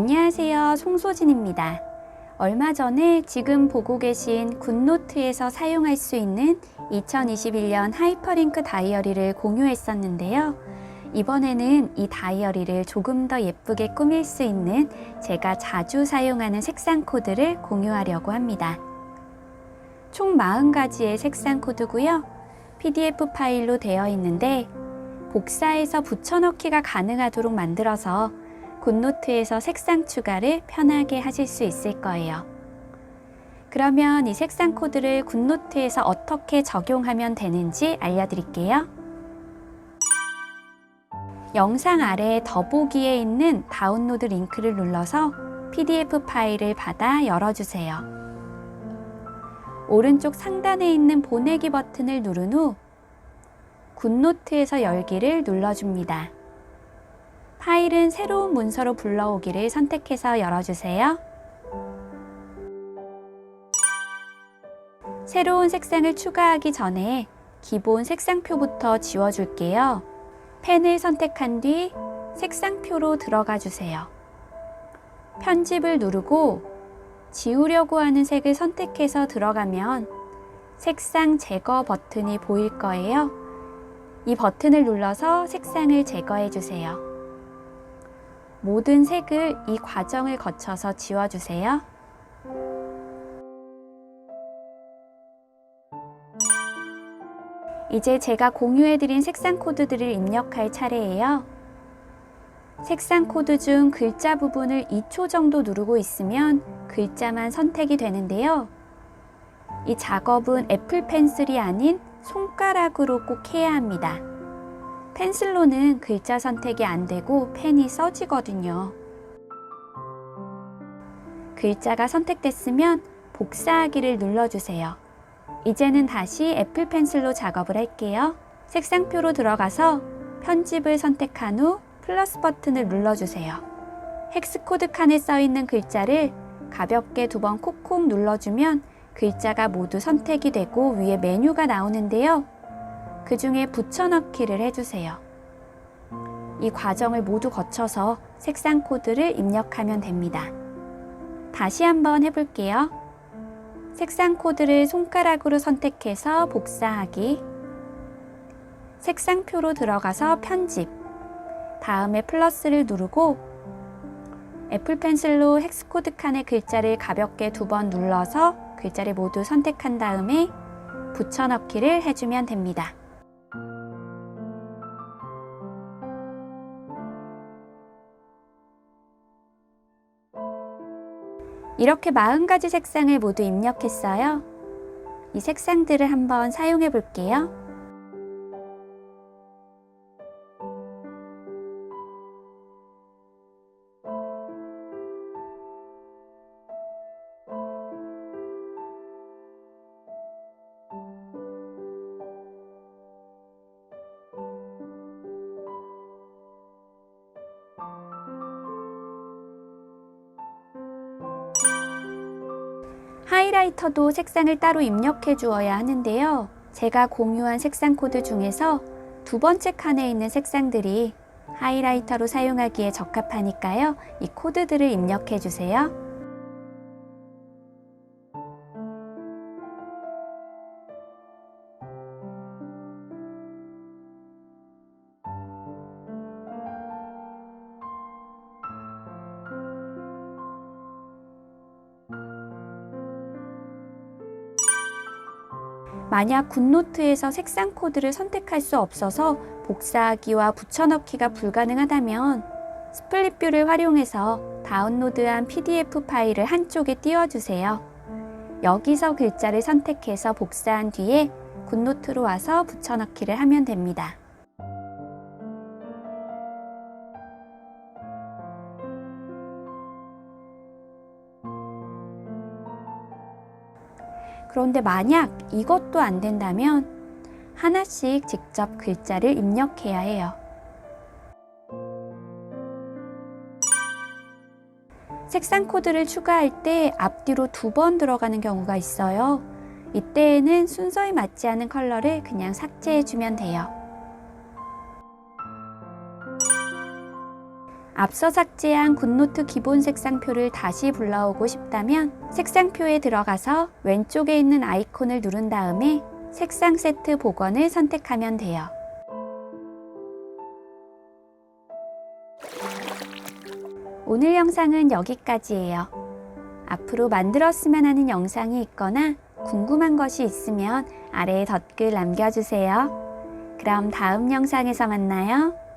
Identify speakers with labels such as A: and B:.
A: 안녕하세요. 송소진입니다. 얼마 전에 지금 보고 계신 굿노트에서 사용할 수 있는 2021년 하이퍼링크 다이어리를 공유했었는데요. 이번에는 이 다이어리를 조금 더 예쁘게 꾸밀 수 있는 제가 자주 사용하는 색상 코드를 공유하려고 합니다. 총 40가지의 색상 코드고요. PDF 파일로 되어 있는데 복사해서 붙여넣기가 가능하도록 만들어서 굿노트에서 색상 추가를 편하게 하실 수 있을 거예요. 그러면 이 색상 코드를 굿노트에서 어떻게 적용하면 되는지 알려드릴게요. 영상 아래 더보기에 있는 다운로드 링크를 눌러서 PDF 파일을 받아 열어주세요. 오른쪽 상단에 있는 보내기 버튼을 누른 후 굿노트에서 열기를 눌러줍니다. 파일은 새로운 문서로 불러오기를 선택해서 열어주세요. 새로운 색상을 추가하기 전에 기본 색상표부터 지워줄게요. 펜을 선택한 뒤 색상표로 들어가 주세요. 편집을 누르고 지우려고 하는 색을 선택해서 들어가면 색상 제거 버튼이 보일 거예요. 이 버튼을 눌러서 색상을 제거해 주세요. 모든 색을 이 과정을 거쳐서 지워주세요. 이제 제가 공유해드린 색상 코드들을 입력할 차례예요. 색상 코드 중 글자 부분을 2초 정도 누르고 있으면 글자만 선택이 되는데요. 이 작업은 애플 펜슬이 아닌 손가락으로 꼭 해야 합니다. 펜슬로는 글자 선택이 안 되고 펜이 써지거든요. 글자가 선택됐으면 복사하기를 눌러주세요. 이제는 다시 애플 펜슬로 작업을 할게요. 색상표로 들어가서 편집을 선택한 후 플러스 버튼을 눌러주세요. 헥스코드 칸에 써 있는 글자를 가볍게 두 번 콕콕 눌러주면 글자가 모두 선택이 되고 위에 메뉴가 나오는데요. 그 중에 붙여넣기를 해주세요. 이 과정을 모두 거쳐서 색상 코드를 입력하면 됩니다. 다시 한번 해볼게요. 색상 코드를 손가락으로 선택해서 복사하기. 색상표로 들어가서 편집. 다음에 플러스를 누르고 애플 펜슬로 헥스 코드 칸의 글자를 가볍게 두 번 눌러서 글자를 모두 선택한 다음에 붙여넣기를 해주면 됩니다. 이렇게 40가지 색상을 모두 입력했어요. 이 색상들을 한번 사용해 볼게요. 하이라이터도 색상을 따로 입력해 주어야 하는데요. 제가 공유한 색상 코드 중에서 두 번째 칸에 있는 색상들이 하이라이터로 사용하기에 적합하니까요. 이 코드들을 입력해 주세요. 만약 굿노트에서 색상 코드를 선택할 수 없어서 복사하기와 붙여넣기가 불가능하다면 스플릿뷰를 활용해서 다운로드한 PDF 파일을 한쪽에 띄워주세요. 여기서 글자를 선택해서 복사한 뒤에 굿노트로 와서 붙여넣기를 하면 됩니다. 그런데 만약 이것도 안 된다면 하나씩 직접 글자를 입력해야 해요. 색상 코드를 추가할 때 앞뒤로 두 번 들어가는 경우가 있어요. 이때에는 순서에 맞지 않은 컬러를 그냥 삭제해 주면 돼요. 앞서 삭제한 굿노트 기본 색상표를 다시 불러오고 싶다면 색상표에 들어가서 왼쪽에 있는 아이콘을 누른 다음에 색상 세트 복원을 선택하면 돼요. 오늘 영상은 여기까지예요. 앞으로 만들었으면 하는 영상이 있거나 궁금한 것이 있으면 아래에 댓글 남겨주세요. 그럼 다음 영상에서 만나요.